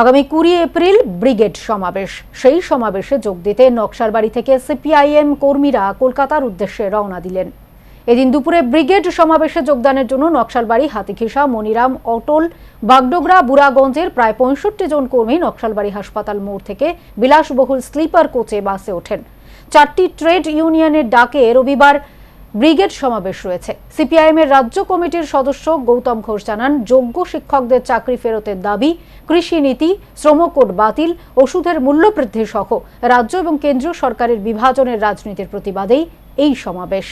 আগামী কুড়ি April brigade সমাবেশ। সেই সমাবেশে যোগ দিতে নকশালবাড়ি থেকে সিপিআইএম কর্মীরা কলকাতার উদ্দেশ্যে রওনা দিলেন। এদিন দুপুরে ব্রিগেড সমাবেশে যোগদানের জন্য নকশালবাড়ি হাতিখিসা মনিরাম, অটল, বাগডোগরা, বুড়াগঞ্জের প্রায় পঁয়ষট্টি জন কর্মী নকশালবাড়ি হাসপাতাল মোড় থেকে বিলাসবহুল স্লিপার কোচে বাসে ওঠেন। চারটি ট্রেড ইউনিয়নের ডাকে রবিবার ব্রিগেড সমাবেশ রয়েছে। সিপিআইএম এর রাজ্য কমিটির সদস্য গৌতম ঘোষ জানান, যোগ্য শিক্ষকদের চাকরি ফেরতের দাবি, কৃষি নীতি, শ্রম কোড বাতিল, ওষুধের মূল্য বৃদ্ধি সহ রাজ্য এবং কেন্দ্রীয় সরকারের বিভাজনের রাজনীতির প্রতিবাদেই এই সমাবেশ।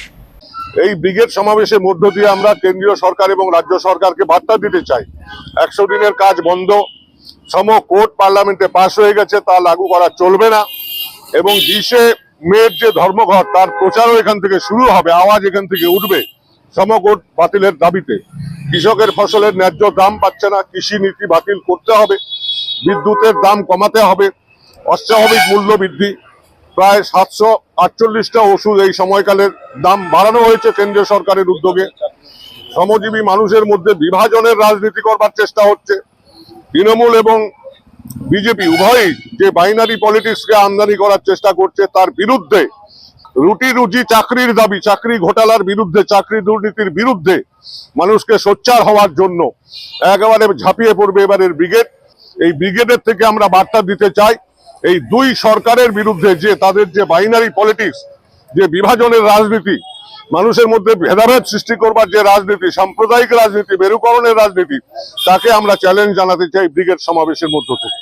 এই ব্রিগেড সমাবেশের মধ্য দিয়ে আমরা কেন্দ্রীয় সরকার এবং রাজ্য সরকারকে বার্তা দিতে চাই। একশো দিনের কাজ বন্ধ সম কোর্ট পার্লামেন্টে পাশ হয়ে গেছে, তা লাগু করা চলবে না এবং বিশে মেয়ের যে ধর্মঘট, তার প্রচারও এখান থেকে শুরু হবে, আওয়াজ এখান থেকে উঠবে সমকোট বাতিলের দাবিতে। কৃষকের ফসলের ন্যায্য দাম পাচ্ছে না, কৃষি নীতি বাতিল করতে হবে, বিদ্যুতের দাম কমাতে হবে, অস্বাভাবিক মূল্য বৃদ্ধি। প্রায় সাতশো আটচল্লিশটা ওষুধ এই সময়কালের দাম বাড়ানো হয়েছে কেন্দ্রীয় সরকারের উদ্যোগে। শ্রমজীবী মানুষের মধ্যে বিভাজনের রাজনীতি করবার চেষ্টা হচ্ছে। তৃণমূল এবং বিজেপি উভয়ই যে বাইনারি পলিটিক্সকে আমদানি করার চেষ্টা করছে, তার বিরুদ্ধে রুটি রুজি চাকরির দাবি, চাকরি ঘোটালার বিরুদ্ধে, চাকরি দুর্নীতির বিরুদ্ধে মানুষকে সোচ্চার হওয়ার জন্য একেবারে ঝাঁপিয়ে পড়বে এবারের ব্রিগেড। এই ব্রিগেডের থেকে আমরা বার্তা দিতে চাই, এই দুই সরকারের বিরুদ্ধে যে তাদের যে বাইনারি পলিটিক্স যে বিভাজনের রাজনীতি মানুষের মধ্যে ভেদাভেদ সৃষ্টি করবার যে রাজনীতি, সাম্প্রদায়িক রাজনীতি, মেরুকরণের রাজনীতি, তাকে আমরা চ্যালেঞ্জ জানাতে চাই ব্রিগেড সমাবেশের মধ্য থেকে।